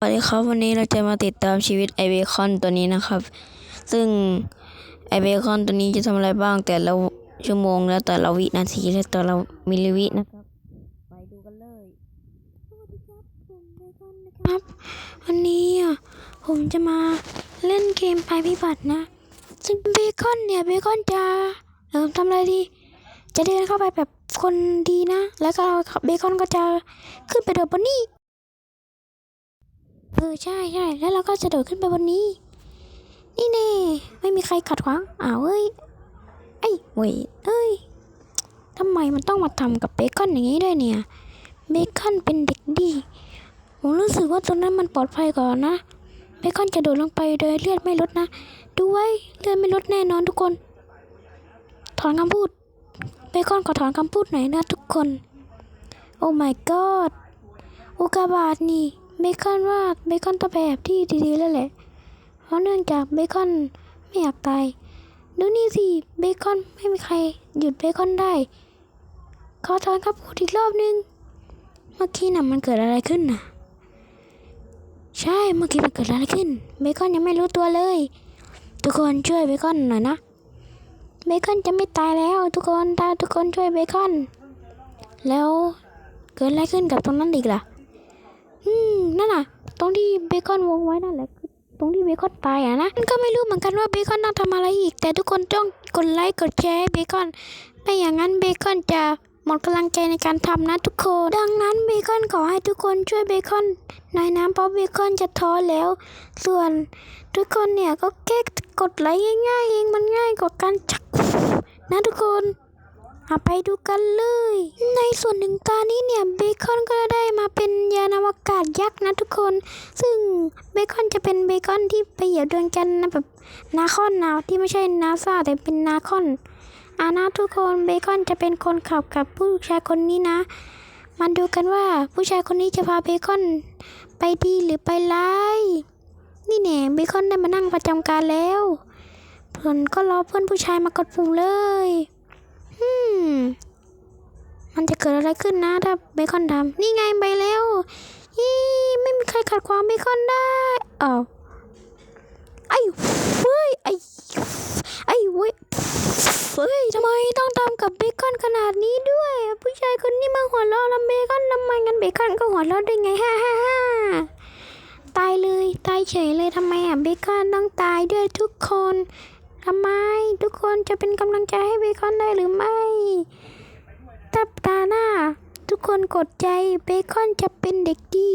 สวัสดีครับวันนี้เราจะมาติดตามชีวิตไอเบคอนตัวนี้นะครับ ซึ่งไอเบคอนตัวนี้จะทำอะไรบ้างแต่ละชั่วโมงและแต่ละวินาทีและแต่ละมิลลิวินะครับ ไปดูกันเลยสวัสดีครับผมเบคอนนะครับวันนี้ผมจะมาเล่นเกมไปพิบัตินะ ซึ่งเบคอนเนี่ยเบคอนจะเริ่มทำอะไรดี จะเดินเข้าไปแบบคนดีนะ แล้วก็เบคอนก็จะขึ้นไปโดดบนนี้ เออใช่ใช่แล้วเราก็จะโดดขึ้นไปบนนี้ นี่แน่ไม่มีใครขัดขวางอ้าวเอ้ยไอ้เว้ยเอ้ยทำไมมันต้องมาทำกับเบคอนอย่างนี้ด้วยเนี่ยเบคอนเป็นเด็กดีผมรู้สึกว่าตรงนั้นมันปลอดภัยกว่อนนะเบคอนจะโดดลงไปโดยเลือดไม่ลดนะดูไว้เลือดไม่ลดแน่นอนทุกคน ถอนคำพูดเบคอนขอถอนคำพูดหน่อยนะทุกคน โอ้ my god อุกกาบาตนี่ เบคอนว่าเบคอนต้องไปแอบที่ดีๆแล้วแหละ เพราะเนื่องจากเบคอนไม่อยากตาย ดูนี่สิ เบคอนไม่มีใครหยุดเบคอนได้ ขอถอนคำพูดอีกรอบนึง เมื่อกี้น่ะมันเกิดอะไรขึ้นน่ะ ใช่ เมื่อกี้มันเกิดอะไรขึ้น เบคอนยังไม่รู้ตัวเลย ทุกคนช่วยเบคอนหน่อยนะ เบคอนจะไม่ตายแล้ว ทุกคนตาทุกคนช่วยเบคอน แล้วเกิดอะไรขึ้นกับตรงนั้นอีกล่ะ อืมนั่นน่ะ ตรงที่เบคอนวงไว้นั่นแหละคือตรงที่เบคอนตายอะนะนก็ไม่รู้เหมือนกันว่าเบคอนต้องทำอะไรอีก แต่ทุกคนต้องกดไลค์กดแชร์ให้เบคอนไม่อย่างนั้นเบคอนจะหมดกำลังใจในการทำนะทุกคน ดังนั้นเบคอนขอให้ทุกคนช่วยเบคอนหน่อยนะเพราะเบคอนจะท้อแล้ว ส่วนทุกคนเนี่ยก็แค่กดไลค์ง่ายๆเองมันง่ายกว่าการชักนะทุกคน มาไปดูกันเลย ในส่วนหนึ่งตานี้เนี่ยเบคอนก็ได้มาเป็นยานอวกาศยักษ์นะทุกคน ซึ่งเบคอนจะเป็นเบคอนที่ไปเหยียบดวงจันทร์นะแบบนาคอนนะที่ไม่ใช่นาซาแต่เป็นนาคอนอานะทุกคนเบคอนจะเป็นคนขับกับผู้ชายคนนี้นะ มาดูกันว่าผู้ชายคนนี้จะพาเบคอนไปดีหรือไปร้ายนี่แน่เบคอนได้มานั่งประจำการแล้วเพื่อนก็รอเพื่อนผู้ชายมากดปุ่มเลย มันจะเกิดอะไรขึ้นนะถ้าเบคอนทำนี่ไงไปแล้วยี่ไม่มีใครขัดขวางเบคอนได้อ้าวไอ้เฟ้ยไอ้ไอ้เว้ยเฟ้ยทำไมต้องทำกับเบคอนขนาดนี้ด้วย ผู้ชายคนนี้มาหัวเราะแล้วเบคอนทำไมงั้นเบคอนก็หัวเราะได้ไงฮ่าฮ่าฮ่าตายเลยตายเฉยเลยทำไมอะเบคอนต้องตายด้วยทุกคนทำไมทุกคนจะเป็นกำลังใจให้เบคอนได้หรือไม่ ตับตาหน้า ทุกคนกดใจเบคอนจะเป็นเด็กดี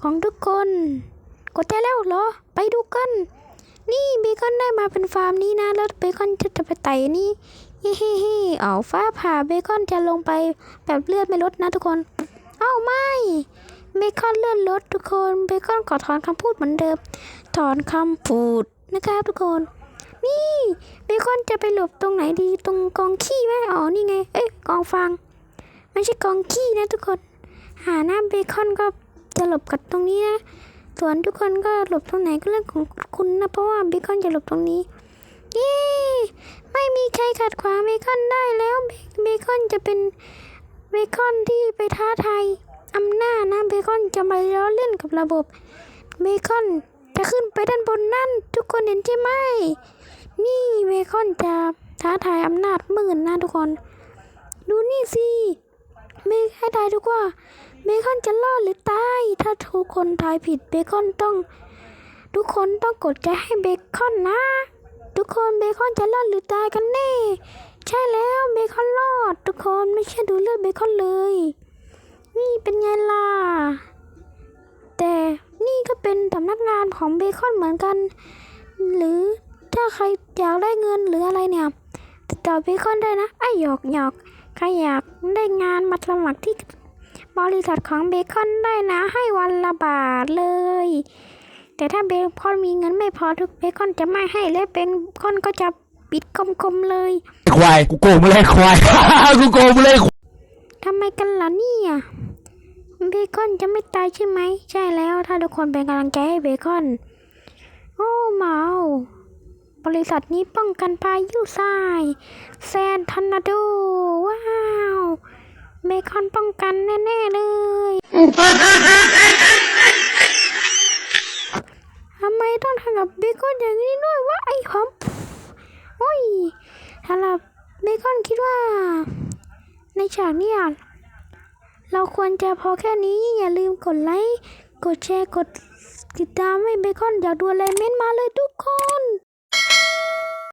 ของทุกคน กดใจแล้วเหรอ ไปดูกัน นี่เบคอนได้มาเป็นฟาร์มนี้นะ แล้วเบคอนจะจะไปไต่นี่เฮ้เฮ้เฮ้เอาฟ้าผ่าเบคอนจะลงไปแบบเลือดไม่ลดนะทุกคน เอ้าไม่เบคอนเลื่อนลดทุกคนเบคอนขอถอนคำพูดเหมือนเดิม ถอนคำพูดนะครับทุกคน นี่เบคอนจะไปหลบตรงไหนดีตรงกองขี้ไหมอ๋อนี่ไง เอ้ยกองฟาง ไม่ใช่กองขี้นะทุกคน หาหน้าเบคอนก็จะหลบกับตรงนี้นะ ส่วนทุกคนก็หลบตรงไหนก็เรื่องของคุณนะ เพราะว่าเบคอนจะหลบตรงนี้เย้ไม่มีใครขัดขวางเบคอนได้แล้วเบคอนจะเป็นเบคอนที่ไปท้าทายอำนาจนะเบคอนจะมาล้อเล่นกับระบบเบคอนจะขึ้นไปด้านบนนั่น ทุกคนเห็นใช่ไหม นี่เบคอนจะท้าทายอำนาจมืดนะทุกคน ดูนี่สิ เบคให้ทายทุกว่าเบคอนจะรอดหรือตาย ถ้าทุกคนทายผิดเบคอนต้อง ทุกคนต้องกดใจให้เบคอนนะ ทุกคนเบคอนจะรอดหรือตายกันแน่ ใช่แล้วเบคอนรอด ทุกคนไม่ใช่ดูเลือดเบคอนเลย นี่เป็นไงล่ะ แต่นี่ก็เป็นสำนักงานของเบคอนเหมือนกัน หรือถ้าใครอยากได้เงินหรืออะไรเนี่ยติดต่อเบคอนได้นะไอหยอกหยอก ใครอยากได้งานมาสมัครที่บริษัทของเบคอนได้นะ ให้วันละบาทเลย แต่ถ้าเบคอนมีเงินไม่พอทุกเบคอนจะไม่ให้และเบคอนก็จะปิดกลมๆเลย ควายกูโกงมึงเลยควาย กูโกงมึงเลยทำไมกันล่ะเนี่ยเบคอนจะไม่ตายใช่ไหม ใช่แล้วถ้าทุกคนเป็นกำลังใจให้เบคอน โอ้เมา บริษัทนี้ป้องกันพายุทรายแซนทอร์นาโด ว้าวเบคอนป้องกันแน่ ๆ เลยทำไมต้องทำกับเบคอนอย่างนี้ด้วยวะไอ้หอมโอ้ยสำหรับเบคอนคิดว่า ในฉากเนี้เราควรจะพอแค่นี้อย่าลืมกดไลค์ กดแชร์ กดติดตามให้เบคอนอยากดูอะไรเม้นมาเลยทุกคน